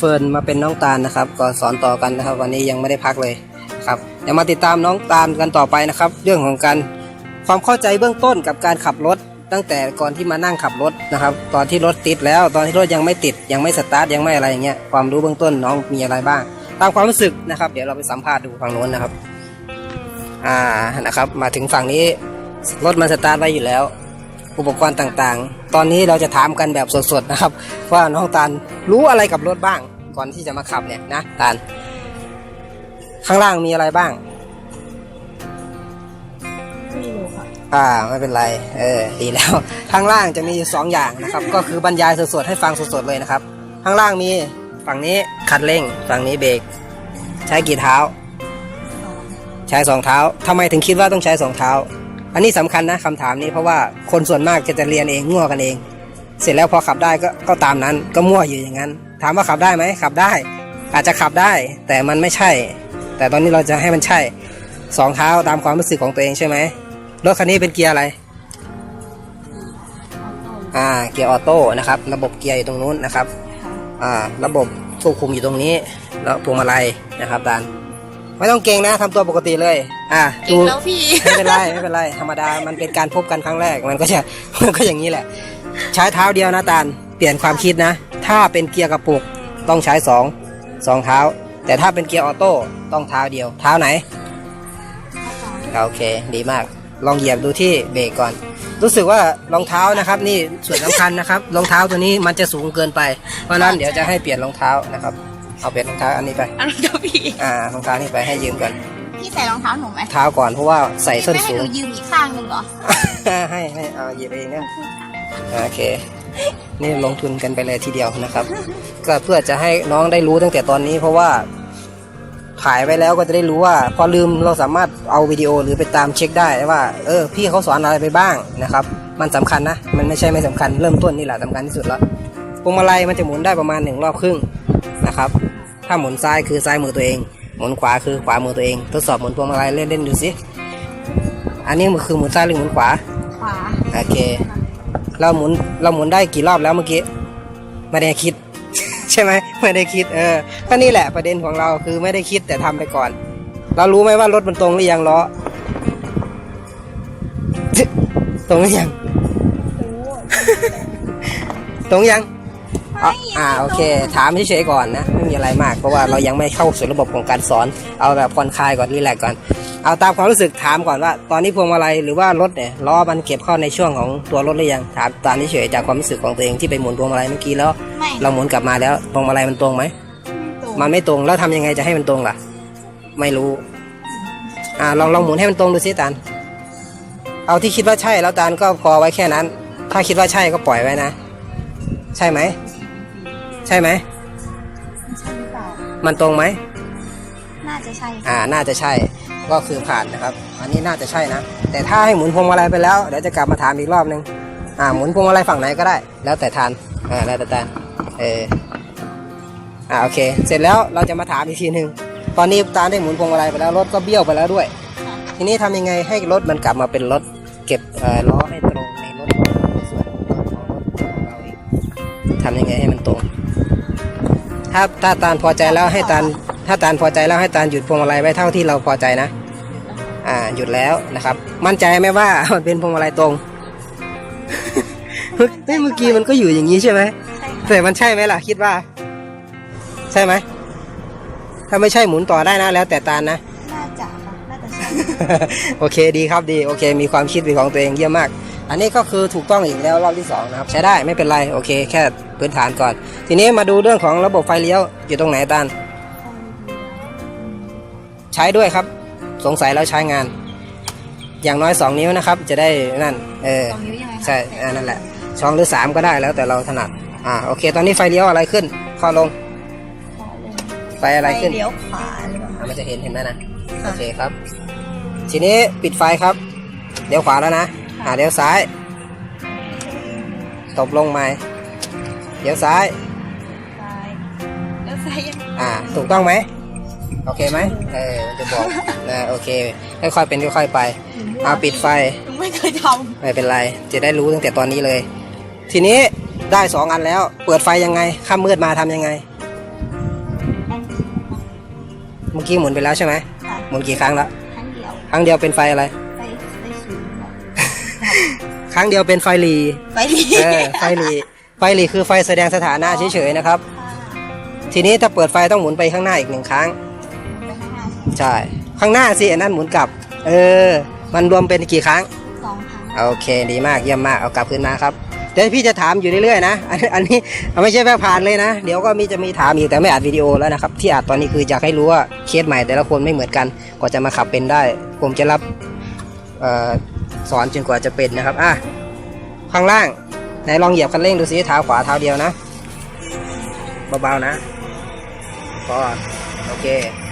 เฟิร์นมาเป็นน้องตาลนะครับ ก็สอนต่อกันนะครับ วันนี้ยังไม่ได้พักเลยครับเดี๋ยวมาติดตามน้องตาลกันต่อไปนะครับ เรื่องของการความเข้าใจเบื้องต้นกับการขับรถ ตั้งแต่ก่อนที่มานั่งขับรถนะครับ ตอนที่รถติดแล้ว ตอนที่รถยังไม่ติด ยังไม่สตาร์ทยังไม่อะไรอย่างเงี้ยความรู้เบื้องต้นน้องมีอะไรบ้าง ตามความรู้สึกนะครับ เดี๋ยวเราไปสัมภาษณ์ดูฝั่งโน้นนะครับ อ่านะครับ มาถึงฝั่งนี้รถมันสตาร์ทไว้อยู่แล้ว อุปกรณ์ต่างๆ ตอนนี้เราจะถามกันแบบสดๆนะครับ ว่าน้องตาลรู้อะไรกับรถบ้าง ก่อนที่จะมาขับเนี่ยนะตาลข้างล่างมีอะไรบ้างไม่รู้ค่ะอ่าไม่เป็นไร เออดีแล้ว ข้างล่างจะมีอยู่สองอย่างนะครับ ก็คือบรรยายสดๆให้ฟังสดๆเลยนะครับ ข้างล่างมีฝั่งนี้คันเร่ง ฝั่งนี้เบรกใช้กี่เท้า ใช้สองเท้าทำไมถึงคิดว่าต้องใช้สองเท้า อันนี้สำคัญนะคำถามนี้เพราะว่าคนส่วนมากจะจะเรียนเองมั่วกันเอง เสร็จแล้วพอขับได้ก็ก็ตามนั้นก็มั่วอยู่อย่างนั้น ถามว่าขับได้ไหมขับได้ อาจจะขับได้ แต่มันไม่ใช่ แต่ตอนนี้เราจะให้มันใช่สองเท้าตามความรู้สึกของตัวเองใช่ไหมรถคันนี้เป็นเกียร์อะไรอ่าเกียร์ออโต้นะครับ ระบบเกียร์อยู่ตรงนู้นนะครับอ่าระบบควบคุมอยู่ตรงนี้ แล้วพวงมาลัยนะครับดาน ไม่ต้องเก่งนะทำตัวปกติเลย อ่าเก่งแล้วพี่ ไม่เป็นไรไม่เป็นไรธรรมดามันเป็นการพบกันครั้งแรกมันก็จะมันก็อย่างนี้แหละ ใช้เท้าเดียวนะตาลเปลี่ยนความคิดนะ ถ้าเป็นเกียร์กระปุกต้องใช้สองสองเท้า แต่ถ้าเป็นเกียร์ออโต้ต้องเท้าเดียว เท้าไหน โอเค ดีมาก ลองเหยียบดูที่เบรกก่อน รู้สึกว่ารองเท้านะครับ นี่ส่วนสำคัญนะครับ รองเท้าตัวนี้มันจะสูงเกินไป เพราะฉะนั้นเดี๋ยวจะให้เปลี่ยนรองเท้านะครับ เอาเปลี่ยนรองเท้าอันนี้ไป อันนั้นพี่อ่ารองเท้านี่ไปให้ยืมก่อน พี่ใส่รองเท้าหนูไหมเท้าก่อนเพราะว่าใส่ส้นไม่ให้สูหง นูยืมอีกข้างหนึ่งเหรอ ให้ให้เอาหยิบเองเนี่ยโอเค นี่ลงทุนกันไปเลยทีเดียวนะครับ ก็เพื่อจะให้น้องได้รู้ตั้งแต่ตอนนี้ เพราะว่าถ่ายไว้แล้วก็จะได้รู้ว่า พอลืมเราสามารถเอาวิดีโอหรือไปตามเช็คได้ว่า เออ พี่เขาสอนอะไรไปบ้างนะครับ มันสำคัญนะ มันไม่ใช่ไม่สำคัญเริ่มต้นนี่แหละสำคัญที่สุดแล้วพวงมาลัยมันจะหมุนได้ประมาณหนึ่งรอบครึ่งนะครับ ถ้าหมุนซ้ายคือซ้ายมือตัวเอง หมุนขวาคือขวามือตัวเอง ทดสอบหมุนพวงมาลัยเล่นๆดูสิ อันนี้มันคือหมุนซ้ายหรือหมุนขวา ขวา โอเค เราหมุนเราหมุนได้กี่รอบแล้วเมื่อกี้ ไม่ได้คิด ใช่ไหมไม่ได้คิด เออ ก็นี่แหละประเด็นของเราคือไม่ได้คิดแต่ทำไปก่อน เรารู้ไหมว่ารถมันตรงหรือยังล้อ ตรงหรือยัง ตรงยังอะอ่าโอเค ถามเฉยๆก่อนนะไม่มีอะไรมาก เพราะว่าเรายังไม่เข้าสู่ระบบของการสอน เอาแบบผ่อนคลายก่อนรีแลกซ์ก่อน เอาตามความรู้สึกถามก่อนว่า ตอนนี้พวงมาลัยหรือว่ารถเนี่ยล้อมันเก็บเข้าในช่วงของตัวรถหรือยังถามตามเฉยๆจากความรู้สึกของตัวเองที่ไปหมุนพวงมาลัยเมื่อกี้แล้ว ไม่เราหมุนกลับมาแล้วพวงมาลัยมันตรงไหม ตรงมันไม่ตรงแล้วทำยังไงจะให้มันตรงล่ะ ไม่รู้ อ่าลองลองหมุนให้มันตรงดูสิตาลเอาที่คิดว่าใช่แล้วตาลก็พอไว้แค่นั้น ถ้าคิดว่าใช่ก็ปล่อยไว้นะ ใช่ไหม ใช่ไหม มันตรงไหม น่าจะใช่อ่า น่าจะใช่ ก็คือผ่านนะครับ อันนี้น่าจะใช่นะ แต่ถ้าให้หมุนพวงมาลัยไปแล้ว เดี๋ยวจะกลับมาถามอีกรอบนึง อ่า หมุนพวงมาลัยฝั่งไหนก็ได้ แล้วแต่ทานอ่า แล้วแต่ทานเอออ่า โอเค เสร็จแล้วเราจะมาถามอีกทีหนึ่งตอนนี้ตาได้หมุนพวงมาลัยไปแล้ว รถก็เบี้ยวไปแล้วด้วย ทีนี้ทำยังไงให้รถมันกลับมาเป็นรถเก็บเอ่อล้อให้ตรงในรถในส่วนของรถของเราเองทำยังไงให้มันตรง ถ้าถ้าตาลพอใจแล้วให้ตาลถ้าตาลพอใจแล้วให้ตาลหยุดพวงมาลัยไว้เท่าที่เราพอใจนะ อ่าหยุดแล้วนะครับ มั่นใจไหมว่ามันเป็นพวงมาลัยตรงเฮ้ยเมื่อกี้มันก็อยู่อย่างนี้ใช่ไหมใช่ค่ะแต่มันใช่ไหมล่ะคิดว่า ใช่ไหมถ้าไม่ใช่หมุนต่อได้นะแล้วแต่ตาลนะน่าจะค่ะน่าจะใช่โอเคดีครับดีโอเค มีความคิดเป็นของตัวเองเยี่ยมมาก อันนี้ก็คือถูกต้องอีกแล้วรอบที่สองนะครับใช้ได้ไม่เป็นไรโอเค แค่พื้นฐานก่อน ทีนี้มาดูเรื่องของระบบไฟเลี้ยวอยู่ตรงไหนตาลใช้ด้วยครับ สงสัยแล้วใช้งาน อย่างน้อยสองนิ้วนะครับ จะได้นั่นเออตรงนี้วยังไงคะใช่อ่านั่นแหละช่องหรือสามก็ได้แล้วแต่เราถนัดอ่าโอเค ตอนนี้ไฟเลี้ยวอะไรขึ้นข้อลงขวาลงไฟอะไรขึ้นปเลี้ยวขวาหรือเปล่าอะมันจะเห็นเห็นไหมนะค่ะโอเคครับ ทีนี้ปิดไฟครับเดี๋ยวขวาแล้วนะ อ่าเดี๋ยวซ้าย ตบลงไหมเดี๋ยวซ้าย ซ้ายแล้วซ้ายยังอ่า ถูกต้องไหม โอเคไหมเออมันจะบอกนะโอเค ค่อยๆเป็นค่อยๆไป เอาปิดไฟหนูไม่เคยทไม่เป็นไร จะได้รู้ตั้งแต่ตอนนี้เลย ทีนี้ได้สองอันแล้ว เปิดไฟยังไงค่ำมืดมาทำยังไงำเมื่อกี้หมุนไปแล้วใช่ไหมค่ะหมุนกี่ครั้งแล้ว ครั้งเดียว ครั้งเดียวเป็นไฟอะไร ครั้งเดียวเป็นไฟหลีไปดีเออไฟหลีไฟหลีคือไฟแสดงสถานะเฉยๆนะครับค่ะทีนี้ถ้าเปิดไฟต้องหมุนไปข้างหน้าอีกหนึ่งครั้งไปข้างหน้าใช่ ข้างหน้าสิอันนั้นหมุนกลับ เออ มันรวมเป็นกี่ครั้งสองครั้ง โอเคดีมากเยี่ยมมากเอากลับคืนมาครับเดี๋ยวพี่จะถามอยู่เรื่อยๆนะอันอันนี้ไม่ใช่แค่ผ่านเลยนะ เดี๋ยวก็มีจะมีถามอีกแต่ไม่อัดวิดีโอแล้วนะครับ ที่อัดตอนนี้คืออยากให้รู้ว่าเคสใหม่แต่ละคนไม่เหมือนกันกว่าจะมาขับเป็นได้ ผมจะรับเอ่อ สอนจนกว่าจะเป็นนะครับอะข้างล่างไหนลองเหยียบคันเร่งดูสิเท้าขวาเท้าเดียวนะเบาๆนะพอโอเค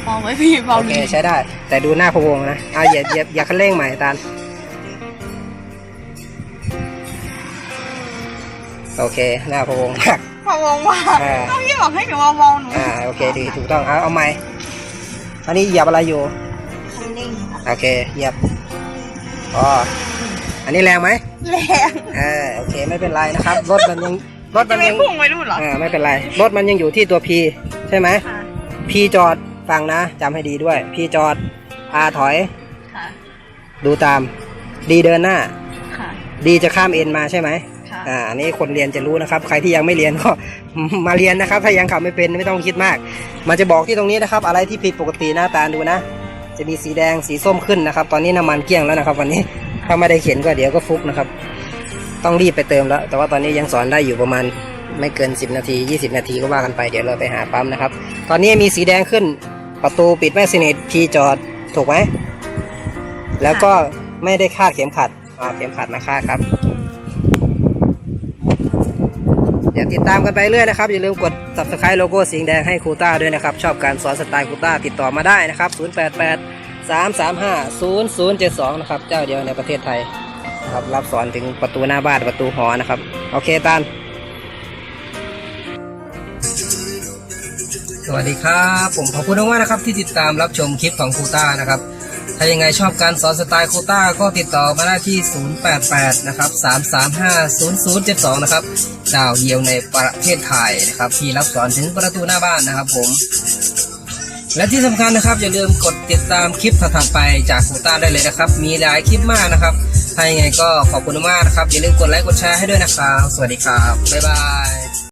มองไว้พี่เบาโอเคดีใช้ได้ แต่ดูหน้าพะวงนะอะเหยียบเหยียบอย่าคันเร่งใหม่ตาลโอเคหน้าพะวงมากพอมองว่าอ่าก็พี่บอกให้หนูมามองหนูอ่าโอเคดีถูกต้องเอาเอาใหม่อันนี้เหยียบอะไรอยู่คันเร่งค่ะโอเคเหยียบ อ๋ออันนี้แรงไหมแรงเออโอเคไม่เป็นไรนะครับ รถมันยังรถจะมันไม่ยังพุ่งไปนู่นเหรอเออไม่เป็นไร รถมันยังอยู่ที่ตัว P ใช่ไหมค่ะ P จอดฟังนะจำให้ดีด้วย P จอด R ถอยค่ะดูตาม D เดินหน้าค่ะ D จะข้าม N มาใช่ไหมค่ะอ่าอันนี้คนเรียนจะรู้นะครับ ใครที่ยังไม่เรียนก็มาเรียนนะครับ ถ้ายังขับไม่เป็นไม่ต้องคิดมาก มันจะบอกที่ตรงนี้นะครับ อะไรที่ผิดปกติหน้าตาดูนะ จะมีสีแดงสีส้มขึ้นนะครับ ตอนนี้น้ำมันเกลี้ยงแล้วนะครับ วันนี้ถ้าไม่ได้เขียนก็เดี๋ยวก็ฟุกนะครับ ต้องรีบไปเติมแล้ว แต่ว่าตอนนี้ยังสอนได้อยู่ประมาณไม่เกิน 10 นาที 20 นาทีก็ว่ากันไปเดี๋ยวเราไปหาปั๊มนะครับ ตอนนี้มีสีแดงขึ้นประตูปิดไม่สนิทพีจอดถูกไหมแล้วก็ไม่ได้คาดเข็มขัดอ่าเข็มขัดมาคาดครับ ดี๋ยวติดตามกันไปเรื่อยนะครับ อย่าลืมกด subscribe โลโก้สีแดงให้ครูต้าด้วยนะครับ ชอบการสอนสไตล์ครูต้าติดต่อมาได้นะครับ 088 335 0072 นะครับ เจ้าเดียวในประเทศไทยครับรับสอนถึงประตูหน้าบ้านประตูหอนะครับ โอเคตันสวัสดีครับ ผมขอบคุณมากนะครับที่ติดตามรับชมคลิปของครูต้านะครับ ถ้ายังไงชอบการสอนสไตล์โคต้าก็ติดต่อมาได้ที่ 088 นะครับ335 0072 นะครับเจ้าเดียวในประเทศไทยนะครับที่รับสอนถึงประตูหน้าบ้านนะครับผมและที่สำคัญนะครับอย่าลืมกดติดตามคลิปถัดไปจากโคต้าได้เลยนะครับ มีหลายคลิปมากนะครับถ้ายังไงก็ขอบคุณมากนะครับอย่าลืมกดไลค์กดแชร์ให้ด้วยนะครับ สวัสดีครับบ๊ายบาย